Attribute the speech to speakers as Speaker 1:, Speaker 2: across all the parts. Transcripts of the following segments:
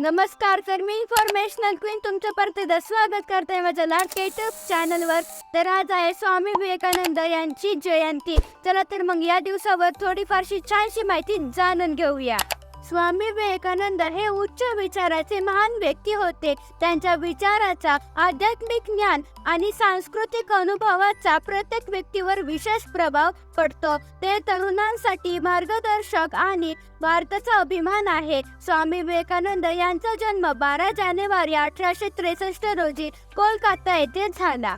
Speaker 1: नमस्कार तर मी informational queen तुमचं परत स्वागत करते माझ्या लाट युट्यूब चॅनलवर तर आज आहे स्वामी विवेकानंद यांची जयंती. चला तर मग या दिवसावर थोडीफारशी छानशी माहिती जाणून घेऊया. स्वामी विवेकानंद हे उच्च विचाराचे महान व्यक्ती होते. त्यांच्या विचाराचा आध्यात्मिक ज्ञान आणि सांस्कृतिक अनुभवाचा प्रत्येक व्यक्तीवर विशेष प्रभाव पडतो. ते तरुणांसाठी मार्गदर्शक आणि भारताचा अभिमान आहे. स्वामी विवेकानंद यांचा जन्म बारा जानेवारी अठराशे त्रेसष्ट रोजी कोलकाता येथे झाला.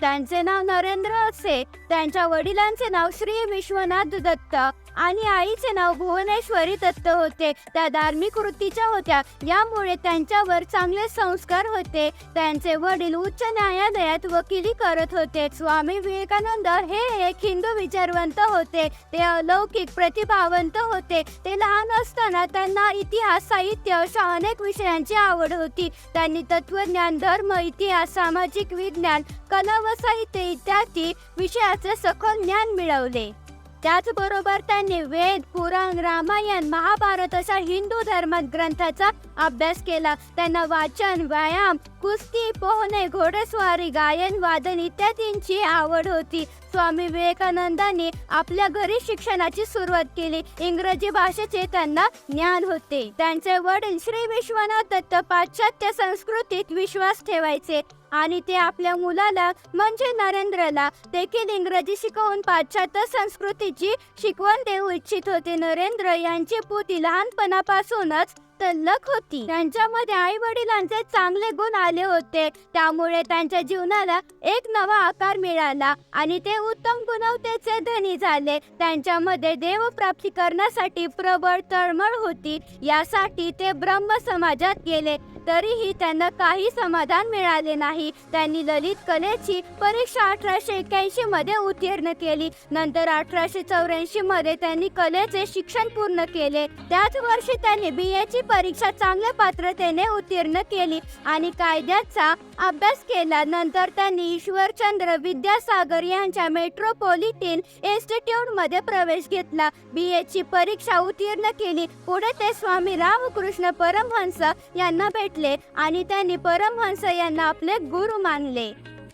Speaker 1: त्यांचे नाव नरेंद्र असे. त्यांच्या वडिलांचे नाव श्री विश्वनाथ दत्त. आणि आईचे नाव भुवनेश्वरी दत्त होते. त्या धार्मिक वृत्तीच्या होत्या. यामुळे त्यांच्यावर चांगले संस्कार होते. त्यांचे वडील उच्च न्यायालयात वकिली करत होते. स्वामी विवेकानंद हे एक हिंदू विचारवंत होते. ते अलौकिक प्रतिभावंत होते. ते लहान असताना त्यांना इतिहास साहित्य अशा अनेक विषयांची आवड होती. त्यांनी तत्वज्ञान धर्म इतिहास सामाजिक विज्ञान कला व साहित्य इत्यादी विषयाचे सखोल ज्ञान मिळवले. त्याचबरोबर त्यांनी वेद पुराण रामायण महाभारत अशा हिंदू धर्म ग्रंथाचा अभ्यास केला. त्यांना वाचन व्यायाम कुस्ती पोहणे घोडेस्वारी गायन वादन इत्यादींची आवड होती. स्वामी विवेकानंदांनी आपल्या घरी शिक्षणाची सुरुवात केली. इंग्रजी भाषेचे त्यांना ज्ञान होते. त्यांचे वडील श्री विश्वनाथ दत्त पाश्चात्य संस्कृतीत विश्वास ठेवायचे आणि ते आपल्या मुलाला म्हणजे नरेंद्रला देखील इंग्रजी शिकवून पाश्चात्य संस्कृतीची शिकवण देऊ इच्छित होते. नरेंद्र यांची पुती लहानपणापासूनच तल्लक होती. त्यांच्यामध्ये आई वडिलांचे चांगले गुण आले होते. त्यामुळे त्यांच्या जीवनाला एक नवा आकार मिळाला आणि ते उत्तम गुणवतेचे धनी झाले. त्यांच्यामध्ये देवप्राप्ती करण्यासाठी प्रबळ तळमळ होती. यासाठी ते ब्रह्म समाजात गेले. तरीही त्यांना काही समाधान मिळाले नाही. त्यांनी ललित कलेची परीक्षा अठराशे एक्याऐंशी मध्ये उत्तीर्ण केली. नंतर अठराशे चौऱ्याऐंशी मध्ये त्यांनी कलेचे शिक्षण पूर्ण केले. त्याच वर्षी त्यांनी बी ची परीक्षा चांगल्या पात्रतेने उत्तीर्ण केली आणि कायद्याचा अभ्यास केला. नंतर त्यांनी ईश्वरचंद्र विद्यासागर यांच्या मेट्रोपॉलिटन इन्स्टिट्यूटमध्ये प्रवेश घेतला. बी ची परीक्षा उत्तीर्ण केली. पुढे ते स्वामी रामकृष्ण परमहंस यांना भेट घेतले आणि त्यांनी परमहंस यांना आपले गुरु मानले.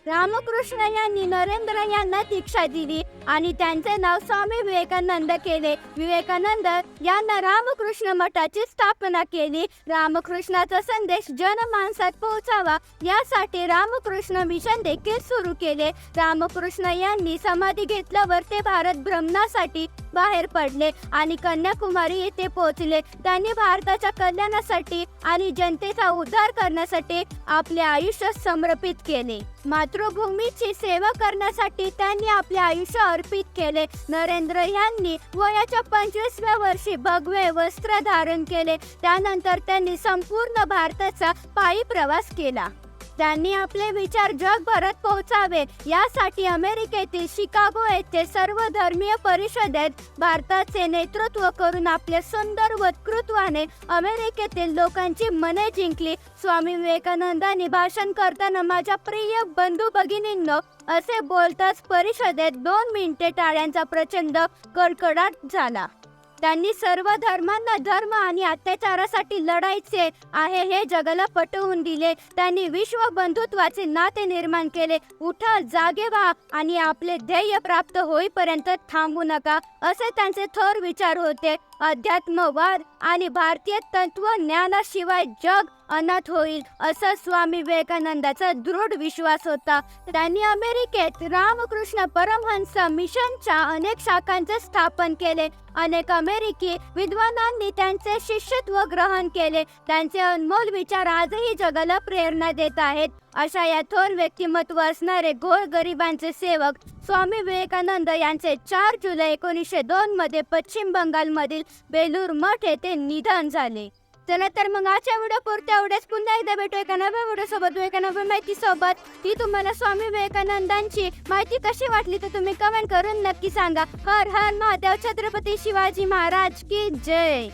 Speaker 1: रामकृष्ण यांनी नरेंद्र यांना दीक्षा दिली. आणि त्यांचे नाव स्वामी विवेकानंद केले. विवेकानंद यांना रामकृष्ण मठाची स्थापना केली. रामकृष्णाचा संदेश जनमानसात पोहोचावा यासाठी रामकृष्ण मिशन देखील सुरू केले. रामकृष्ण यांनी समाधी घेतल्यावर ते भारत भ्रमणासाठी बाहेर पडले आणि कन्याकुमारी येथे पोहोचले. त्यांनी भारताच्या कल्याणासाठी आणि जनतेचा उद्धार करण्यासाठी आपले आयुष्य समर्पित केले. मातृभूमीची सेवा करण्यासाठी त्यांनी आपले आयुष्य अर्पित केले. नरेंद्र यांनी वयाच्या पंचवीसव्या वर्षी भगवे वस्त्र धारण केले. त्यानंतर त्यांनी संपूर्ण भारताचा पायी प्रवास केला. त्यांनी आपले विचार जगभरात पोहोचावे. यासाठी अमेरिकेतील शिकागो येथे सर्व धर्मीय परिषदेत भारताचे नेतृत्व करून आपल्या सुंदर वक्तृत्वाने अमेरिकेतील लोकांची मने जिंकली. स्वामी विवेकानंदांनी भाषण करताना माझ्या प्रिय बंधू भगिनींनो असे बोलताच परिषदेत दोन मिनिटे टाळ्यांचा प्रचंड कडकडाट झाला. त्यांनी सर्व धर्मांना धर्म आणि अत्याचारासाठी लढायचे आहे हे जगाला पटवून दिले. त्यांनी विश्व बंधुत्वाचे नाते निर्माण केले. उठा जागे व्हा आणि आपले ध्येय प्राप्त होईपर्यंत थांबू नका असे त्यांचे थोर विचार होते. अध्यात्मवाद आणि भारतीय तत्वज्ञानाशिवाय जग अनाथ होईल असा स्वामी विवेकानंदाचा दृढ विश्वास होता. त्यांनी अमेरिकेत रामकृष्ण परमहंस मिशनच्या अनेक शाखांचे स्थापन केले. अनेक अमेरिकी विद्वानांनी त्यांचे शिष्यत्व ग्रहण केले. त्यांचे अनमोल विचार आजही जगाला प्रेरणा देत आहेत. अशा या थोर व्यक्तिमत्व असणारे गोर गरिबांचे सेवक स्वामी विवेकानंद यांचे चार जुलै एकोणीसशे दोन मध्ये पश्चिम बंगालमधील बेलूर मठ येथे निधन झाले. चला तर मग आजच्या व्हिडिओ पुरते एवढेच. पुन्हा एकदा भेटू एका नव्या व्हिडिओ सोबत एका नव्या माहिती सोबत ती तुम्हाला स्वामी विवेकानंदांची माहिती कशी वाटली तर तुम्ही कमेंट करून नक्की सांगा. हर हर महादेव छत्रपती शिवाजी महाराज की जय.